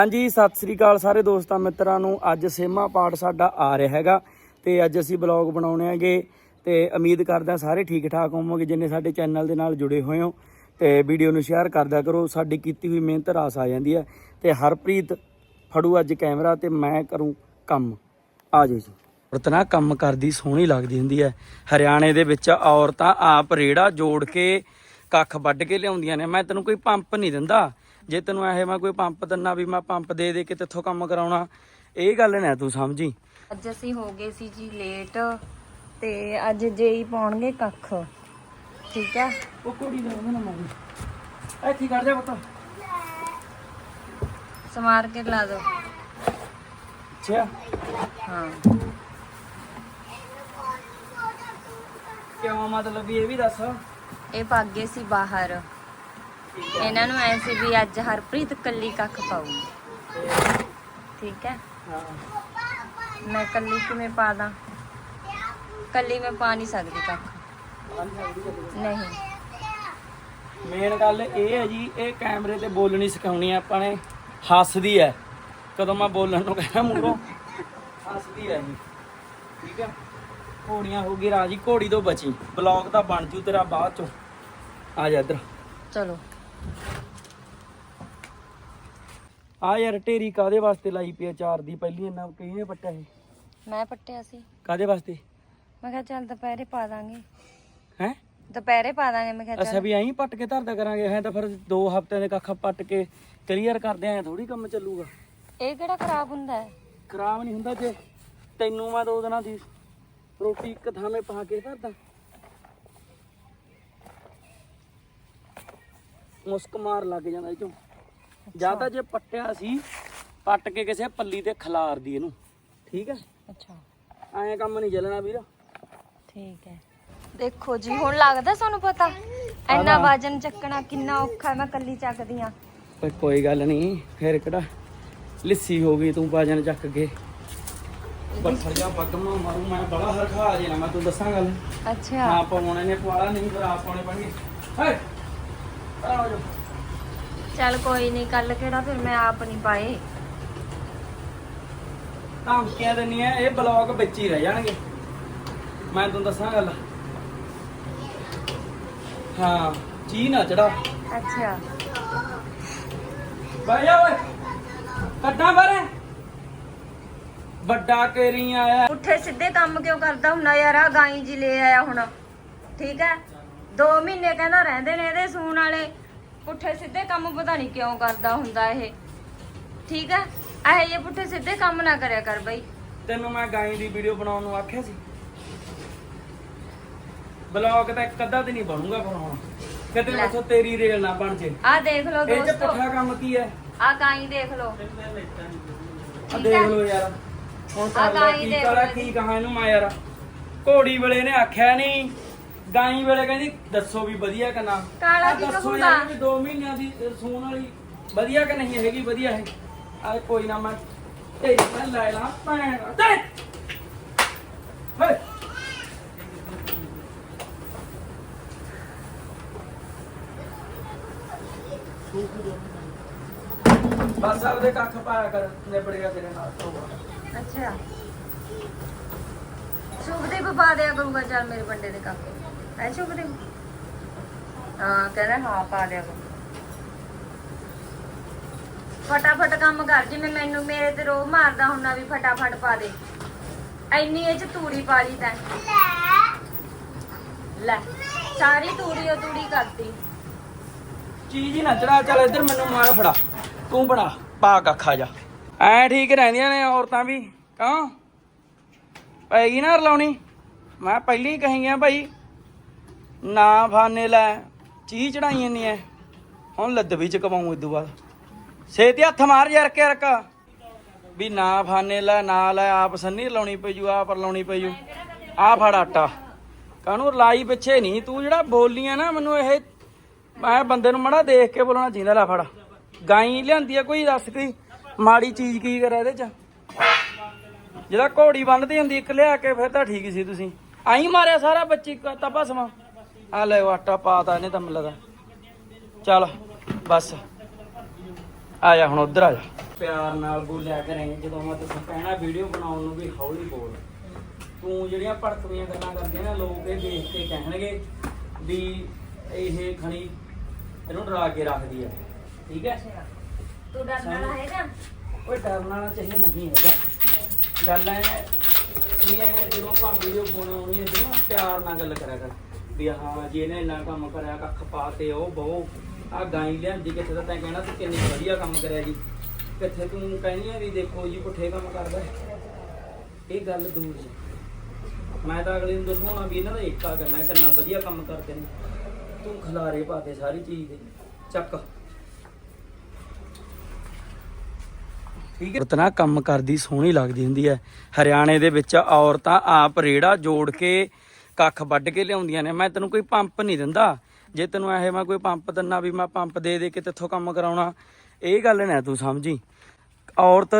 ਹਾਂਜੀ, ਸਤਿ ਸ੍ਰੀ ਅਕਾਲ ਸਾਰੇ ਦੋਸਤਾਂ, ਮਿੱਤਰਾਂ ਨੂੰ। ਅੱਜ ਸੇਮਾ ਪਾਠ ਸਾਡਾ ਆ ਰਿਹਾ ਹੈਗਾ ਤੇ ਅੱਜ ਅਸੀਂ ਬਲੌਗ ਬਣਾਉਣੇ ਹੈਗੇ ਤੇ ਉਮੀਦ ਕਰਦਾ ਸਾਰੇ ਠੀਕ ਠਾਕ ਹੋਵੋਗੇ, ਜਿੰਨੇ ਸਾਡੇ ਚੈਨਲ ਦੇ ਨਾਲ ਜੁੜੇ ਹੋਏ ਹੋ। ਤੇ ਵੀਡੀਓ ਨੂੰ ਸ਼ੇਅਰ ਕਰਦਿਆ ਕਰੋ, ਸਾਡੀ ਕੀਤੀ ਹੋਈ ਮਿਹਨਤ ਰਾਸ ਆ ਜਾਂਦੀ ਹੈ। ਤੇ ਹਰਪ੍ਰੀਤ ਫੜੂ ਅੱਜ ਕੈਮਰਾ ਤੇ ਮੈਂ ਕਰੂੰ ਕੰਮ। ਆ ਜਾਓ ਜੀ। ਔਰਤ ਨਾ ਕੰਮ ਕਰਦੀ ਸੋਹਣੀ ਲੱਗਦੀ ਹੁੰਦੀ ਹੈ। ਹਰਿਆਣੇ ਦੇ ਵਿੱਚ ਔਰਤਾਂ ਆਪ ਰੇੜਾ ਜੋੜ ਕੇ ਕੱਖ ਵੱਢ ਕੇ ਲਿਆਉਂਦੀਆਂ ਨੇ। ਮੈਂ ਤੈਨੂੰ ਕੋਈ ਪੰਪ ਨਹੀਂ ਦਿੰਦਾ। ਜੇ ਤੈਨੂੰ ਇਹ ਮੈਂ ਕੋਈ ਪੰਪ ਦਿੰਨਾ ਵੀ ਮੈਂ ਪੰਪ ਦੇ ਦੇ ਕੇ ਤੇਥੋਂ ਕੰਮ ਕਰਾਉਣਾ ਇਹ ਗੱਲ ਨਾ ਤੂੰ ਸਮਝੀ। ਅੱਜ ਅਸੀਂ ਹੋ ਗਏ ਸੀ ਜੀ ਲੇਟ ਤੇ ਅੱਜ ਜੇਈ ਪਾਉਣਗੇ ਕੱਖ। ਠੀਕ ਹੈ ਉਹ ਕੁੜੀ ਦਾ ਨਾ ਮਾਰੀ। ਇੱਥੇ ਕਰ ਜਾ ਪੁੱਤ। ਸਮਾਰ ਕੇ ਲਾ ਦੋ। ਅੱਛਾ। ਹਾਂ। ਕਿਉਂ ਮਤਲਬ ਵੀ ਇਹ ਵੀ ਦੱਸ। ਇਹ ਭਾਗੇ ਸੀ ਬਾਹਰ। ਇਹਨਾਂ ਨੂੰ ਐ ਸੀ ਵੀ ਅੱਜ ਹਰਪ੍ਰੀਤ ਕੱਲੀ ਕੱਖ ਪਾਊਗੀ। ਠੀਕ ਹੈ? ਹਾਂ ਮੈਂ ਕੱਲੀ ਕਿਵੇਂ ਪਾ ਦਾਂ? ਕੱਲੀ ਮੈਂ ਪਾ ਨਹੀਂ ਸਕਦੀ ਕੱਖ। ਨਹੀਂ। ਮੇਨ ਗੱਲ ਇਹ ਹੈ ਜੀ ਇਹ ਕੈਮਰੇ ਤੇ ਬੋਲਣੀ ਸਿਖਾਉਣੀ ਆ ਆਪਾਂ ਨੇ। ਹੱਸਦੀ ਹੈ। ਕਦੋਂ ਮੈਂ ਬੋਲਣ ਨੂੰ ਕਹਿੰਦਾ ਮੂਹਰੋਂ ਹੱਸਦੀ ਹੈ ਜੀ। ਠੀਕ ਹੈ? ਘੋੜੀਆਂ ਹੋ ਗਈ ਰਾਜੀ ਘੋੜੀ ਤੋਂ ਬਚੀ। ਬਲੌਗ ਤਾਂ ਬਣ ਜੂ ਤੇਰਾ ਬਾਅਦ ਚੋਂ। ਆ ਜਾ ਇੱਧਰ। ਚਲੋ। ਆ ਯਾਰ ਢੇਰੀ ਕਾਦੇ ਵਾਸਤੇ ਲਾਈ ਪਈ ਆ ਚਾਰ ਦੀ? ਪਹਿਲੀ ਇਹਨਾਂ ਕਿਹਨੇ ਪੱਟਿਆ ਇਹ? ਮੈਂ ਪੱਟਿਆ ਸੀ। ਕਾਦੇ ਵਾਸਤੇ? ਮੈਂ ਕਿਹਾ ਚੱਲ ਦੁਪਹਿਰੇ ਪਾ ਦਾਂਗੇ। ਹੈ? ਦੁਪਹਿਰੇ ਪਾ ਦਾਂਗੇ ਮੈਂ ਕਿਹਾ ਅੱਛਾ ਚੱਲ ਵੀ ਐਂ ਪੱਟ ਕੇ ਧਰਦਾ ਕਰਾਂਗੇ। ਐਂ ਤਾਂ ਫਿਰ ਦੋ ਹਫ਼ਤਿਆਂ ਦੇ ਕੱਖ ਪੱਟ ਕੇ ਕਲੀਅਰ ਕਰਦੇ ਆਂ ਥੋੜੀ ਕੰਮ ਚੱਲੂਗਾ। ਇਹ ਕਿਹੜਾ ਖਰਾਬ ਹੁੰਦਾ ਹੈ? ਖਰਾਬ ਨਹੀਂ ਹੁੰਦਾ ਜੇ ਤੈਨੂੰ ਮੈਂ ਦੋ ਦਿਨਾਂ ਦੀ ਰੋਟੀ ਇੱਕ ਥਾਵੇਂ ਪਾ ਕੇ ਧਰਦਾ। ਮੁਸਕ ਮਾਰ ਲੱਗ ਜਾਂਦਾ ਇਹ ਚੋਂ। ਜਾਂ ਤਾਂ ਜੇ ਪੱਟਿਆ ਸੀ ਪੱਟ ਕੇ ਕਿਸੇ ਪੱਲੀ ਤੇ ਖਿਲਾਰਦੀ ਇਹਨੂੰ। ਠੀਕ ਹੈ? ਅੱਛਾ। ਐਂ ਕੰਮ ਨਹੀਂ ਚੱਲਣਾ ਵੀਰ। ਠੀਕ ਹੈ। ਦੇਖੋ ਜੀ ਹੁਣ ਲੱਗਦਾ ਤੁਹਾਨੂੰ ਪਤਾ? ਇੰਨਾ ਵਜਨ ਚੱਕਣਾ ਕਿੰਨਾ ਔਖਾ ਮੈਂ ਕੱਲੀ ਚੱਕਦੀ ਆ ਓਏ ਕੋਈ ਗੱਲ ਨਹੀਂ ਫੇਰ ਕਿਹੜਾ ਲਿੱਸੀ ਹੋ ਗਈ ਤੂੰ ਬਾਜਨ ਚੱਕ ਕੇ। ਬੱਠਰ ਜਾ ਪੱਗਮਾ ਮਾਰੂ ਮੈਂ ਬੜਾ ਹਰਖਾ ਜੇ ਨਾ ਮੈਂ ਤੂੰ ਦੱਸਾਂ ਗੱਲ। ਅੱਛਾ। ਹਾਂ ਪਾਉਣੇ ਨੇ ਪਵਾਲਾ ਨਹੀਂ ਫਿਰ ਆਪ ਪਾਉਣੇ ਪੈਣਗੇ। ਹੇ! ਆ ਜਾ ਚੱਲ ਕੋਈ ਨਹੀਂ ਕੱਲ ਕਿਹੜਾ ਫਿਰ ਮੈਂ ਆਪ ਨਹੀਂ ਪਾਏ। ਧਮਕੀਆਂ ਦਿੰਨੀਆਂ ਇਹ ਬਲੌਗ ਵਿੱਚ ਹੀ ਰਹਿ ਜਾਣਗੇ। ਮੈਂ ਤੁਹਾਨੂੰ ਦੱਸਾਂ ਗੱਲ। ਹਾਂ ਜੀ ਨਾ ਚੜਾ। ਅੱਛਾ। ਜਾ ਓਏ ਕੱਢਾਂ ਬਾਰੇ ਵੱਡਾ ਕੇਰੀ ਆਇਆ। ਪੁੱਠੇ ਸਿੱਧੇ ਕੰਮ ਕਿਉਂ ਕਰਦਾ ਹੁੰਦਾ ਯਾਰ? ਆ ਗਾਈ ਜੀ ਲੈ ਆਇਆ ਹੁਣ। ਠੀਕ ਹੈ? 2 ਮਹੀਨੇ ਕਹਿੰਦਾ ਰਹਿੰਦੇ ਨੇ ਇਹਦੇ ਸੂਣ ਵਾਲੇ। ਪੁੱਠੇ ਸਿੱਧੇ ਕੰਮ ਪਤਾ ਨਹੀਂ ਕਿਉਂ ਕਰਦਾ ਹੁੰਦਾ ਇਹ। ਠੀਕ ਹੈ ਇਹ ਜੇ ਪੁੱਠੇ ਸਿੱਧੇ ਕੰਮ ਨਾ ਕਰਿਆ ਕਰ ਬਈ। ਤੈਨੂੰ ਮੈਂ ਗਾਈ ਦੀ ਵੀਡੀਓ ਬਣਾਉਣ ਨੂੰ ਆਖਿਆ ਸੀ। ਬਲੌਗ ਤਾਂ ਇੱਕ ਅੱਧਾ ਤੇ ਨਹੀਂ ਬਣੂਗਾ ਬਣਾਉਣਾ। ਕਿਤੇ ਲੈ। ਮੈਥੋਂ ਤੇਰੀ ਰੇਲ ਨਾ ਬਣ ਜੇ। ਆ ਦੇਖ ਲਓ ਇਹ ਚ ਦੋਸਤੋ। ਪੁੱਠਾ ਕੰਮ ਕੀ ਹੈ? ਆ ਗਾਈ ਦੇਖ ਲਓ। ਆ ਠੀਕ ਦੇਖ ਹੈ। ਲਓ ਯਾਰ। ਹੁਣ ਆਹ ਕਰ ਲੈ ਕੀ ਦੇਖ ਕਰਾਂ ਲਓ। ਕੀ ਕਹਾਂ ਇਹਨੂੰ ਮੈਂ ਯਾਰ। ਘੋੜੀ ਵੇਲੇ ਨੇ ਆਖਿਆ ਨਹੀਂ ਗਾਈ ਵੇਲੇ ਕਹਿੰਦੀ ਦੱਸੋ ਵੀ ਵਧੀਆ ਕਿ ਨਾ? ਕਾਲਾ ਆਹ ਕੀ ਦੱਸੋ ਕਹੂੰਗਾ? ਯਾਰ ਵੀ 2 ਮਹੀਨਿਆਂ ਦੀ ਸੂਣ ਵਾਲੀ ਵਧੀਆ ਕਿ ਨਹੀਂ? ਹੈਗੀ ਵਧੀਆ ਹੈ ਆ ਕੋਈ ਨਾ ਮੈਂ ਤੇਰੀ ਮੈਂ ਲੈ ਲਾਂ ਭੈਣ ਤੇ! ਹੇ! ਬਸ ਆਪਦੇ ਕੱਖ ਪਾਇਆ ਕਰ ਨਿਬੜ ਗਿਆ ਤੇਰੇ ਨਾਲ ਤੋਂ ਅੱਛਾ। ਸ਼ੁਭਦੀਪ ਪਾ ਦਿਆ ਕਰੂੰਗਾ ਚੱਲ ਮੇਰੇ ਬੰਦੇ ਦੇ ਕਾਕੇ ਹੈ ਸ਼ੁਭਦੀਪ ਹਾਂ, ਕਹਿੰਦਾ ਹਾਂ, ਪਾ ਦਿਆ ਕਰੂੰ। ਫਟਾਫਟ ਕੰਮ ਕਰ, ਜਿਵੇਂ ਮੈਨੂੰ ਮੇਰੇ ਤੇ ਰੋਹ ਮਾਰਦਾ ਹੁੰਦਾ ਵੀ ਫਟਾਫਟ ਪਾ ਦੇ। ਐਨੀ ਇਹ ਚ ਤੂੜੀ ਪਾ ਲਈ ਤੈਂ। ਲੈ, ਸਾਰੀ ਤੂੜੀ ਉਹ ਤੂੜੀ ਕਰਤੀ। ਚੀਜ਼ ਹੀ ਨਾ ਚੜਾ, ਚੱਲ ਇੱਧਰ ਮੈਨੂੰ ਮਾਰ ਫੜਾ। ਤੂੰ ਬਣਾ, ਪਾ ਕੱਖਾ ਜਾ। ਐ ਠੀਕ ਰਹਿੰਦੀਆਂ ਨੇ ਔਰਤਾਂ ਵੀ ਕਾਂ ਪੈਗੀ ਨਾ ਰਲਾਉਣੀ। ਮੈਂ ਪਹਿਲੀ ਕਹੀ ਗਿਆ ਭਾਈ ਨਾ ਫਾਨੇ ਲੈ ਚੀ ਚੜਾਈ ਨਹੀਂ ਐ। ਹੁਣ ਲੱਦ ਵਿੱਚ ਕਮਾਉਂ ਇਦੋਂ ਬਾਅਦ। ਛੇਤੀ ਹੱਥ ਮਾਰ ਯਾਰ ਕੇ ਰਕਾ। ਵੀ ਨਾ ਫਾਨੇ ਲੈ, ਨਾ ਲੈ, ਆਪ ਸੰਨੀ ਲਾਉਣੀ ਪਈ ਜੂ ਆਪ ਲਾਉਣੀ ਪਈ ਜੂ ਆ ਫੜ ਆਟਾ। ਕਾਹਨੂੰ ਰਲਾਈ ਪਿੱਛੇ ਨਹੀਂ ਤੂੰ ਜਿਹੜਾ ਬੋਲੀਆਂ ਨਾ, ਮੈਨੂੰ ਇਹ ਮੈਂ ਬੰਦੇ ਨੂੰ ਮੜਾ ਦੇਖ ਕੇ ਬੋਲਣਾ ਚਾਹੀਦਾ, ਲੈ ਫੜ। ਗਾਈ ਲਿਆਂਦੀ ਆ ਕੋਈ, ਦੱਸ ਕੋਈ, ਮਾੜੀ ਚੀਜ਼ ਕੀ ਕਰਿਆ ਇਹਦੇ ਚ? ਜਿਹੜਾ ਘੋੜੀ ਬੰਨਦੀ ਹੁੰਦੀ, ਇੱਕ ਲਿਆ ਕੇ, ਫਿਰ ਤਾਂ ਠੀਕ ਸੀ ਤੁਸੀਂ। ਆਈ ਮਾਰਿਆ ਸਾਰਾ ਬੱਚੀ ਤਪਾ ਸਮਾਂ। ਆ ਲੈ ਆਟਾ ਪਾਤਾ ਇਹਨੇ ਤਾਂ ਮਿਲਦਾ ਚੱਲ ਬਸ। ਆ ਜਾ ਹੁਣ ਉਧਰ ਆ ਜਾ। ਪਿਆਰ ਨਾਲ ਬੋਲਿਆ ਕਰੇ ਜਦੋਂ ਮੈਂ ਤੈਨੂੰ ਕਹਿਣਾ ਵੀਡੀਓ ਬਣਾਉਣ ਨੂੰ ਵੀ ਹੌਲੀ ਬੋਲ। ਤੂੰ ਜਿਹੜੀਆਂ ਭੜਕਵੀਆਂ ਗੱਲਾਂ ਕਰਦੀਆਂ ਨਾ ਲੋਕ ਇਹ ਦੇਖ ਕੇ ਕਹਿਣਗੇ ਵੀ ਇਹ ਖਣੀ ਇਹਨੂੰ ਡਰਾ ਕੇ ਰੱਖਦੀ ਆ। ਠੀਕ ਹੈ? ਤੂੰ ਡਰਨ ਵਾਲਾ ਹੈਗਾ? ਓਏ ਡਰਨ ਵਾਲਾ ਚਾਹੀਏ ਨਹੀਂ ਹੈਗਾ। ਗੱਲ ਵੀ ਐ ਜਦੋਂ ਆਪਾਂ ਵੀਡੀਓ ਬਣਾਉਣੀ ਹੈ ਨਾ ਪਿਆਰ ਨਾਲ ਗੱਲ ਕਰਿਆ ਕਰ। ਵੀ ਹਾਂ ਜੀ ਇਹਨੇ ਇੰਨਾ ਕੰਮ ਕਰਿਆ, ਕੱਖ ਪਾ ਤੇ ਉਹ ਬਹੁ। ਆ ਗਾਈ ਲਿਆਂਦੀ ਕਿੱਥੇ ਤਾਂ ਤੈਂ ਕਹਿਣਾ ਤੂੰ ਕਿੰਨੀ ਵਧੀਆ ਕੰਮ ਕਰਿਆ ਜੀ। ਕਿੱਥੇ ਤੂੰ ਕਹਿਣੀ ਆ ਵੀ ਦੇਖੋ ਜੀ ਪੁੱਠੇ ਕੰਮ ਕਰਦਾ। ਇਹ ਗੱਲ ਦੂਰ ਜੀ। ਮੈਂ ਤਾਂ ਅਗਲੇ ਨੂੰ ਦੱਸਣਾ ਵੀ ਇਹਨਾਂ ਦਾ ਏਕਾ ਕਰਨਾ ਕਿੰਨਾ ਵਧੀਆ ਕੰਮ ਕਰਦੇ ਨੇ। ਤੂੰ ਖਿਲਾਰੇ ਪਾਤੇ ਸਾਰੀ ਚੀਜ਼ ਦੇ। ਚੱਕ। ਠੀਕ ਹੈ। ਉਤਨਾ ਕੰਮ ਕਰਦੀ ਸੋਹਣੀ ਲੱਗਦੀ ਹੁੰਦੀ ਹੈ। ਹਰਿਆਣੇ ਦੇ ਵਿੱਚ ਔਰਤਾਂ ਆਪ ਰੇੜਾ ਜੋੜ ਕੇ ਕੱਖ ਵੱਢ ਕੇ ਲਿਆਉਂਦੀਆਂ ਨੇ ਮੈਂ ਤੈਨੂੰ ਕੋਈ ਪੰਪ ਨਹੀਂ ਦਿੰਦਾ। ਜੇ ਤੈਨੂੰ ਇਹ ਮੈਂ ਕੋਈ ਪੰਪ ਦਿੰਨਾ ਵੀ ਮੈਂ ਪੰਪ ਦੇ ਦੇ ਕੇ ਤੇਥੋਂ ਕੰਮ ਕਰਾਉਣਾ ਇਹ ਗੱਲ ਨਾ ਤੂੰ ਸਮਝੀ। ਔਰਤ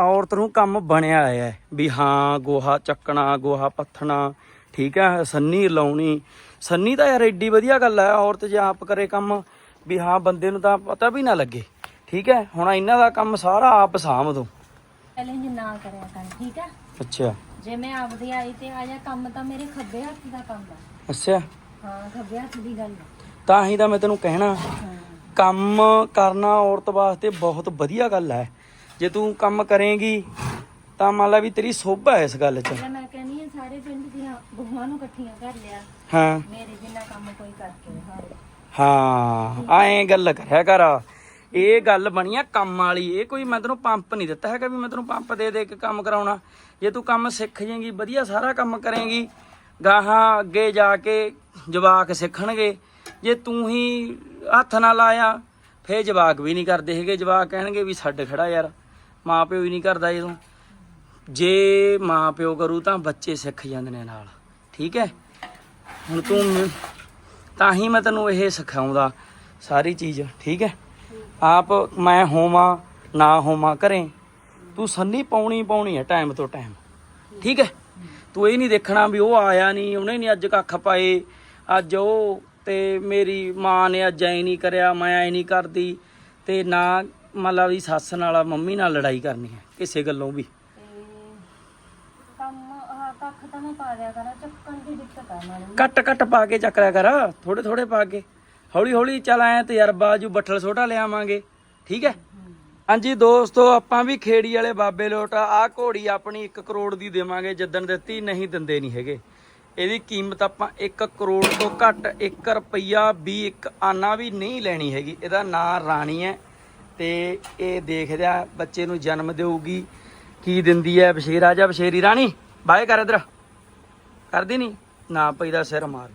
ਔਰਤ ਨੂੰ ਕੰਮ ਬਣਿਆ ਆਇਆ ਹੈ ਵੀ ਹਾਂ ਗੋਹਾ ਚੱਕਣਾ ਗੋਹਾ ਪੱਥਣਾ ਠੀਕ ਹੈ ਸੰਨੀ ਲਾਉਣੀ। ਸੰਨੀ ਤਾਂ ਯਾਰ ਐਡੀ ਵਧੀਆ ਗੱਲ ਹੈ ਔਰਤ ਜੇ ਆਪ ਕਰੇ ਕੰਮ ਵੀ ਹਾਂ ਬੰਦੇ ਨੂੰ ਤਾਂ ਪਤਾ ਵੀ ਨਾ ਲੱਗੇ ਠੀਕ ਹੈ। ਹੁਣ ਇਹਨਾਂ ਦਾ ਕੰਮ ਸਾਰਾ ਆਪ ਸਾਂਭ ਦੋ। ਚੈਲੰਜ ਨਾ ਕਰਿਆ ਕਰ ਠੀਕ ਹੈ? ਅੱਛਾ। ਜੇ ਮੈਂ ਆਪਦੀ ਆਈ ਤੇ ਆ ਜਾ ਕੰਮ ਤਾਂ ਮੇਰੇ ਖੱਬੇ ਹੱਥ ਦਾ ਕੰਮ ਹੈ ਅੱਛਾ। ਹਾਂ ਖੱਬੇ ਹੱਥ ਦੀ ਗੱਲ ਤਾਂ ਹੀ ਤਾਂ ਮੈਂ ਤੈਨੂੰ ਕਹਿਣਾ ਹਾਂ। ਕੰਮ ਕਰਨਾ ਔਰਤ ਵਾਸਤੇ ਬਹੁਤ ਵਧੀਆ ਗੱਲ ਹੈ। ਜੇ ਤੂੰ ਕੰਮ ਕਰੇਂਗੀ ਤਾਂ ਮੰਨ ਲਾ ਵੀ ਤੇਰੀ ਸੋਭਾ ਹੈ ਇਸ ਗੱਲ 'ਚ। ਜੇ ਮੈਂ ਕਹਿੰਨੀ ਆ ਸਾਰੇ ਪਿੰਡ ਦੀਆਂ ਬਹੂਆਂ ਨੂੰ ਇਕੱਠੀਆਂ ਕਰ ਲਿਆ। ਹਾਂ। ਮੇਰੇ ਜਿੰਨਾ ਕੰਮ ਕੋਈ ਕਰਕੇ ਦਿਖਾਵੇ ਹਾਂ ਐਂ ਗੱਲ ਕਰਿਆ ਕਰ। ਇਹ ਗੱਲ ਬਣੀ ਆ ਕੰਮ ਵਾਲੀ, ਇਹ ਕੋਈ ਮੈਂ ਤੈਨੂੰ ਪੰਪ ਨਹੀਂ ਦਿੱਤਾ ਹੈਗਾ ਵੀ ਮੈਂ ਤੈਨੂੰ ਪੰਪ ਦੇ ਦੇ ਕੇ ਕੰਮ ਕਰਾਉਣਾ। ਜੇ ਤੂੰ ਕੰਮ ਸਿੱਖ ਜਾਏਂਗੀ, ਵਧੀਆ ਸਾਰਾ ਕੰਮ ਕਰੇਂਗੀ, ਗਾਹਾਂ ਅੱਗੇ ਜਾ ਕੇ ਜਵਾਕ ਸਿੱਖਣਗੇ। ਜੇ ਤੂੰ ਹੀ ਹੱਥ ਨਾਲ ਆਇਆ ਫੇਰ ਜਵਾਕ ਵੀ ਨਹੀਂ ਕਰਦੇ ਹੈਗੇ। ਜਵਾਕ ਕਹਿਣਗੇ ਵੀ ਛੱਡ ਖੜਾ ਯਾਰ ਮਾਂ ਪਿਓ ਹੀ ਨਹੀਂ ਕਰਦਾ ਜਦੋਂ। ਜੇ ਮਾਂ ਪਿਓ ਕਰੂ ਤਾਂ ਬੱਚੇ ਸਿੱਖ ਜਾਂਦੇ ਨੇ ਨਾਲ, ਠੀਕ ਹੈ? ਹੁਣ ਤੂੰ ਤਾਂ ਹੀ ਮੈਂ ਤੈਨੂੰ ਇਹ ਸਿਖਾਉਂਦਾ ਸਾਰੀ ਚੀਜ਼, ਠੀਕ ਹੈ? ਆਪ ਮੈਂ ਹੋਵਾਂ ਨਾ ਹੋਵਾਂ ਕਰੇ। ਤੂੰ ਸੰਨੀ ਪਾਉਣੀ ਪਾਉਣੀ ਹੈ ਟਾਈਮ ਤੋਂ ਟਾਈਮ ਠੀਕ ਹੈ? ਤੂੰ ਇਹ ਨਹੀਂ ਦੇਖਣਾ ਵੀ ਉਹ ਆਇਆ ਨਹੀਂ ਉਹਨੇ ਨਹੀਂ ਅੱਜ ਕੱਖ ਪਾਏ। ਅੱਜ ਉਹ ਤੇ ਮੇਰੀ ਮਾਂ ਨੇ ਅੱਜ ਐ ਨਹੀਂ ਕਰਿਆ ਮੈਂ ਐ ਨਹੀਂ ਕਰਦੀ। ਤੇ ਨਾ ਮਤਲਬ ਵੀ ਸੱਸ ਨਾਲ ਮੰਮੀ ਨਾਲ ਲੜਾਈ ਕਰਨੀ ਹੈ ਕਿਸੇ ਗੱਲੋਂ ਵੀ। ਕੱਟ ਕੱਟ ਪਾ ਕੇ ਚੱਕਰਿਆ ਕਰ ਥੋੜੇ ਥੋੜੇ ਪਾ ਕੇ। ਹੌਲੀ ਹੌਲੀ ਚੱਲ ਆਇਆ ਤਜਰਬਾ, ਜੂ ਬੱਠਲ ਛੋਟਾ ਲਿਆਵਾਂਗੇ। ਠੀਕ ਹੈ? ਹਾਂਜੀ ਦੋਸਤੋ, ਆਪਾਂ ਵੀ ਖੇੜੀ ਵਾਲੇ ਬਾਬੇ ਲੋਟ ਆ। ਘੋੜੀ ਆਪਣੀ 1 ਕਰੋੜ ਦੀ ਦੇਵਾਂਗੇ, ਜਿੱਦਣ ਦਿੱਤੀ ਨਹੀਂ ਦਿੰਦੇ ਨਹੀਂ ਹੈਗੇ। ਇਹਦੀ ਕੀਮਤ ਆਪਾਂ 1 ਕਰੋੜ ਤੋਂ ਘੱਟ 1 ਰੁਪਈਆ ਵੀ, ਇੱਕ ਆਨਾ ਵੀ ਨਹੀਂ ਲੈਣੀ ਹੈਗੀ। ਇਹਦਾ ਨਾਂ ਰਾਣੀ ਹੈ ਤੇ ਇਹ ਦੇਖਦਿਆ ਬੱਚੇ ਨੂੰ ਜਨਮ ਦੇਊਗੀ। ਕੀ ਦਿੰਦੀ ਹੈ? ਬਸ਼ੀਰਾ ਜਾਂ ਬਸ਼ੇਰੀ ਰਾਣੀ। ਬਾਏ ਕਰ ਇਧਰ। ਕਰਦੀ ਨਹੀਂ? ਨਾ ਪਈ ਦਾ ਸਿਰ ਮਾਰ